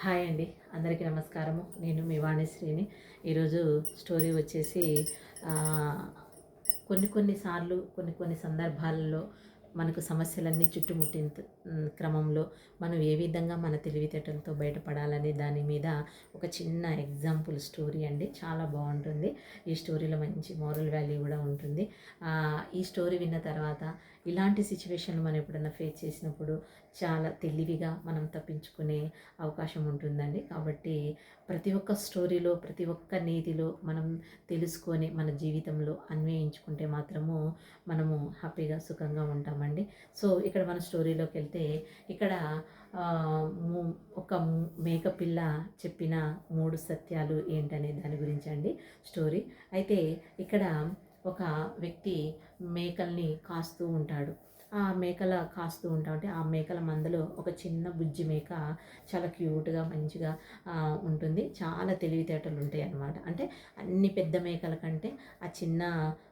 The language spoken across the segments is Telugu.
హాయ్ అండి. అందరికీ నమస్కారము. నేను మీ వాణిశ్రీని. ఈరోజు స్టోరీ వచ్చేసి కొన్ని కొన్ని సార్లు కొన్ని కొన్ని సందర్భాలలో మనకు సమస్యలన్నీ చుట్టుముట్టిన క్రమంలో మనం ఏ విధంగా మన తెలివితేటలతో బయటపడాలనే దాని మీద ఒక చిన్న ఎగ్జాంపుల్ స్టోరీ అండి. చాలా బాగుంటుంది. ఈ స్టోరీలో మంచి మోరల్ వాల్యూ కూడా ఉంటుంది. ఈ స్టోరీ విన్న తర్వాత ఇలాంటి సిచ్యువేషన్లు మనం ఎప్పుడైనా ఫేస్ చేసినప్పుడు చాలా తెలివిగా మనం తప్పించుకునే అవకాశం ఉంటుందండి. కాబట్టి ప్రతి ఒక్క స్టోరీలో ప్రతి ఒక్క నీతిలో మనం తెలుసుకొని మన జీవితంలో అన్వయించుకుంటే మాత్రము మనము హ్యాపీగా సుఖంగా ఉంటామండి. సో ఇక్కడ మన స్టోరీలోకి వెళ్తే ఇక్కడ ఒక మేక ఒక మేకపిల్ల చెప్పిన మూడు సత్యాలు ఏంటనే దాని గురించి అండి స్టోరీ. అయితే ఇక్కడ ఒక వ్యక్తి మేకల్ని కాస్తూ ఉంటాడు. ఆ మేకల కాస్తూ ఉంటా. ఉంటే ఆ మేకల మందలో ఒక చిన్న బుజ్జి మేక చాలా క్యూట్గా మంచిగా ఉంటుంది. చాలా తెలివితేటలు ఉంటాయి అన్నమాట. అంటే అన్ని పెద్ద మేకల కంటే ఆ చిన్న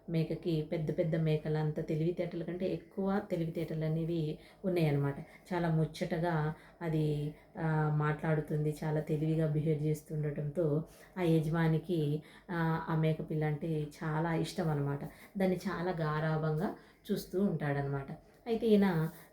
మేకకి పెద్ద పెద్ద మేకల అంత తెలివితేటల కంటే ఎక్కువ తెలివితేటలు అనేవి ఉన్నాయన్నమాట చాలా ముచ్చటగా అది మాట్లాడుతుంది. చాలా తెలివిగా బిహేవ్ చేస్తుండటంతో ఆ యజమానికి ఆ, ఆ మేకపిల్ల అంటే చాలా ఇష్టం అనమాట దాన్ని చాలా గారాభంగా చూస్తూ ఉంటాడనమాట అయితే ఈయన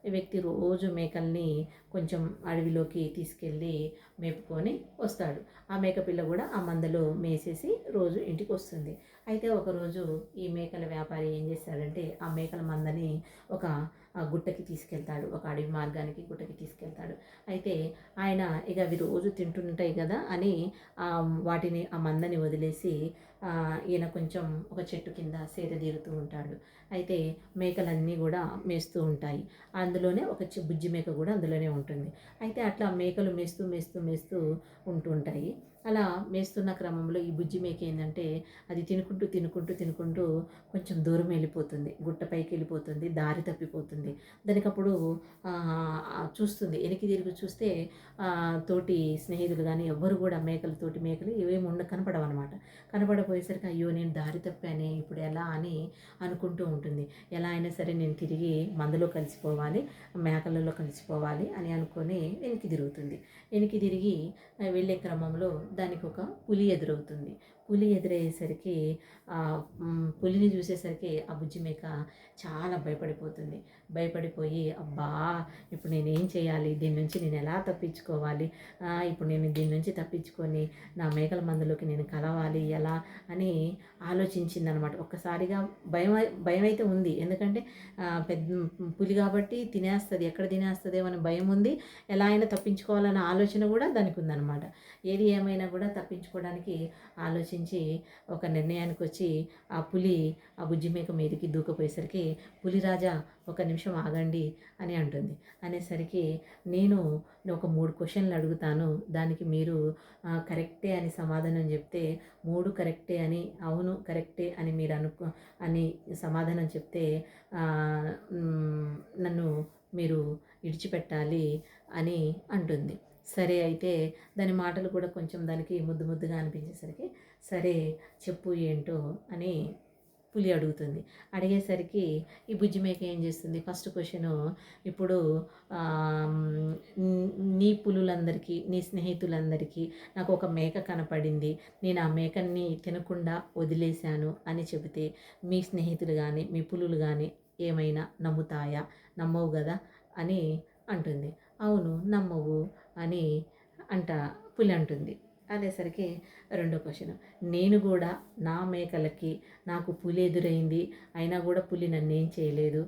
వ్యక్తి రోజు మేకల్ని కొంచెం అడవిలోకి తీసుకెళ్ళి మేపుకొని వస్తాడు. ఆ మేకపిల్ల కూడా ఆ మందలో మేసేసి రోజు ఇంటికి వస్తుంది. అయితే ఒకరోజు ఈ మేకల వ్యాపారి ఏం చేస్తాడంటే ఆ మేకల మందని ఒక గుట్టకి తీసుకెళ్తాడు. ఒక అడవి మార్గానికి గుట్టకి తీసుకెళ్తాడు. అయితే ఆయన ఇక అవి రోజు తింటుంటాయి కదా అని ఆ వాటిని ఆ మందని వదిలేసి ఈయన కొంచెం ఒక చెట్టు కింద సేద తీరుతూ ఉంటాడు. అయితే మేకలన్నీ కూడా మేస్తూ ఉంటాయి. అందులోనే ఒక చి- బుజ్జి మేక కూడా అందులోనే ఉంటుంది. అయితే అట్లా మేకలు మేస్తూ మేస్తూ మేస్తూ ఉంటూ ఉంటాయి అలా మేస్తున్న క్రమంలో ఈ బుజ్జి మేక ఏంటంటే అది తినుకుంటూ తినుకుంటూ తినుకుంటూ కొంచెం దూరం వెళ్ళిపోతుంది. గుట్టపైకి వెళ్ళిపోతుంది దారి తప్పిపోతుంది. దానికి అప్పుడు చూస్తుంది. వెనక్కి తిరిగి చూస్తే తోటి స్నేహితులు కానీ ఎవ్వరు కూడా మేకలు తోటి మేకలు ఇవేమి ఉండ కనపడవన్నమాట కనపడపోయేసరికి అయ్యో నేను దారి తప్పానే ఇప్పుడు ఎలా అని అనుకుంటూ ఉంటుంది. ఎలా అయినా సరే నేను తిరిగి మందులో కలిసిపోవాలి మేకలలో కలిసిపోవాలి అని అనుకొని వెనక్కి తిరుగుతుంది. వెనక్కి తిరిగి వెళ్ళే క్రమంలో దానికి ఒక పులి ఎదురవుతుంది. పులి ఎదురయ్యేసరికి ఆ, పులిని చూసేసరికి ఆ బుజ్జి మేక చాలా భయపడిపోతుంది. భయపడిపోయి అబ్బా ఇప్పుడు నేను ఏం చేయాలి? దీని నుంచి నేను ఎలా తప్పించుకోవాలి? ఇప్పుడు నేను దీని నుంచి తప్పించుకొని నా మేకల మందులోకి నేను కలవాలి ఎలా? అని ఆలోచించింది అనమాట ఒక్కసారిగా భయం భయం అయితే ఉంది. ఎందుకంటే పెద్ద పులి కాబట్టి తినేస్తుంది. ఎక్కడ తినేస్తుందేమో అని భయం ఉంది. ఎలా అయినా తప్పించుకోవాలన్న ఆలోచన కూడా దానికి ఉందనమాట. ఏది ఏమైనా కూడా తప్పించుకోవడానికి ఆలోచన ఆలోచించి ఒక నిర్ణయానికి వచ్చి ఆ పులి ఆ బుజ్జి మేక మీదకి దూకపోయేసరికి పులిరాజా ఒక నిమిషం ఆగండి అని అంటుంది. అనేసరికి నేను ఒక మూడు క్వశ్చన్లు అడుగుతాను. దానికి మీరు కరెక్టే అని సమాధానం చెప్తే మూడు కరెక్టే అని అవును కరెక్టే అని మీరు అనుకో అని సమాధానం చెప్తే నన్ను మీరు విడిచిపెట్టాలి అని అంటుంది. సరే అయితే దాని మాటలు కూడా కొంచెం దానికి ముద్దు ముద్దుగా అనిపించేసరికి సరే చెప్పు ఏంటో అని పులి అడుగుతుంది. అడిగేసరికి ఈ బుజ్జి మేక ఏం చేస్తుంది? ఫస్ట్ క్వశ్చన్ ఇప్పుడు నీ పులులందరికీ నీ స్నేహితులందరికీ నాకు ఒక మేక కనపడింది. నేను ఆ మేకని తినకుండా వదిలేశాను అని చెబితే మీ స్నేహితులు కానీ మీ పులులు కానీ ఏమైనా నమ్ముతాయా? నమ్మవు కదా? అని అంటుంది. అవును నమ్మవు అని అంట పులి అంటుంది. అనేసరికి రెండో క్వశ్చన్ నేను కూడా నా మేకలకి నాకు పులి ఎదురైంది అయినా కూడా పులి నన్ను ఏం చేయలేదు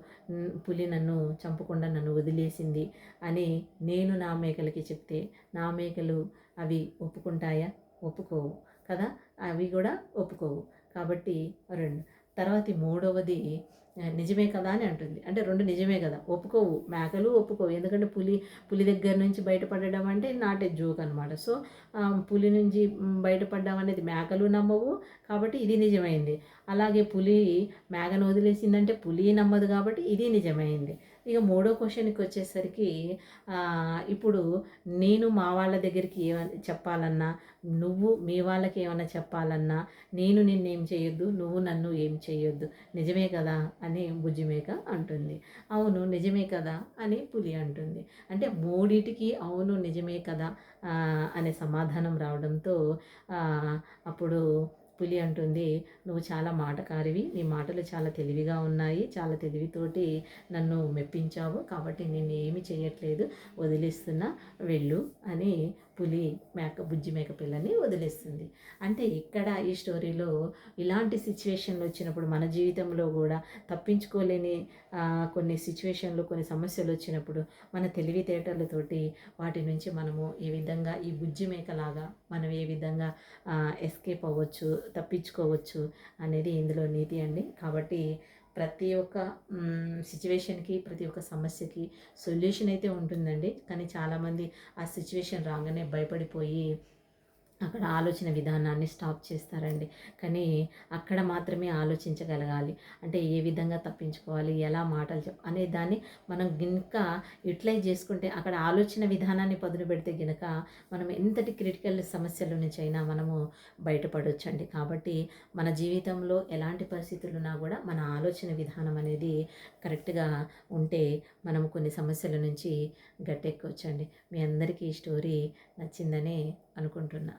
పులి నన్ను చంపకుండా నన్ను వదిలేసింది అని నేను నా మేకలకి చెప్తే నా మేకలు అవి ఒప్పుకుంటాయా? ఒప్పుకోవు కదా? అవి కూడా ఒప్పుకోవు. కాబట్టి రెండు తర్వాత మూడవది నిజమే కదా అని అంటుంది. అంటే రెండు నిజమే కదా. ఒప్పుకోవు. మేకలు ఒప్పుకోవు. ఎందుకంటే పులి పులి దగ్గర నుంచి బయటపడడం అంటే నాటే జోక్ అనమాట సో పులి నుంచి మ్, బయటపడ్డం అనేది మేకలు నమ్మవు. కాబట్టి ఇది నిజమైంది. అలాగే పులి మేకను వదిలేసిందంటే పులి నమ్మదు కాబట్టి ఇది నిజమైంది. ఇక మూడో క్వశ్చన్కి వచ్చేసరికి ఇప్పుడు నేను మా వాళ్ళ దగ్గరికి ఏమైనా చెప్పాలన్నా నువ్వు మీ వాళ్ళకి ఏమైనా చెప్పాలన్నా నేను నిన్నేం చేయొద్దు నువ్వు నన్ను ఏం చేయొద్దు నిజమే కదా అని బుజ్జిమేక అంటుంది. అవును నిజమే కదా అని పులి అంటుంది. అంటే మూడిటికి అవును నిజమే కదా అనే సమాధానం రావడంతో అప్పుడు పులి అంటుంది నువ్వు చాలా మాటకారివి నీ మాటలు చాలా తెలివిగా ఉన్నాయి చాలా తెలివితోటి నన్ను మెప్పించావు కాబట్టి నేను ఏమి చేయట్లేదు వదిలేస్తున్నా వెళ్ళు అని పులి మేక బుజ్జి మేక పిల్లని వదిలేస్తుంది అంటే ఇక్కడ ఈ స్టోరీలో ఇలాంటి సిచ్యువేషన్లు వచ్చినప్పుడు మన జీవితంలో కూడా తప్పించుకోలేని కొన్ని సిచ్యువేషన్లు కొన్ని సమస్యలు వచ్చినప్పుడు మన తెలివితేటలతోటి వాటి నుంచి మనము ఏ విధంగా ఈ బుజ్జి మేకలాగా మనం ఏ విధంగా ఎస్కేప్ అవ్వచ్చు తప్పించుకోవచ్చు అనేది ఇందులో నీతి అండి. కాబట్టి ప్రతి ఒక్క సిచ్యువేషన్కి ప్రతి ఒక్క సమస్యకి సొల్యూషన్ అయితే ఉంటుందండి. కానీ చాలామంది ఆ సిచ్యువేషన్ రాగానే భయపడిపోయి అక్కడ ఆలోచన విధానాన్ని స్టాప్ చేస్తారండి. కానీ అక్కడ మాత్రమే ఆలోచించగలగాలి. అంటే ఏ విధంగా తప్పించుకోవాలి ఎలా మాటలు చెప్ అనే దాన్ని మనం ఇంకా యూటిలైజ్ చేసుకుంటే అక్కడ ఆలోచన విధానాన్ని పదును పెడితే గనక మనం ఎంతటి క్రిటికల్ సమస్యల నుంచి అయినా మనము బయటపడవచ్చండి కాబట్టి మన జీవితంలో ఎలాంటి పరిస్థితులు ఉన్నా కూడా మన ఆలోచన విధానం అనేది కరెక్ట్గా ఉంటే మనం కొన్ని సమస్యల నుంచి గట్టెక్కవచ్చండి మీ అందరికీ ఈ స్టోరీ నచ్చిందని అనుకుంటున్నా.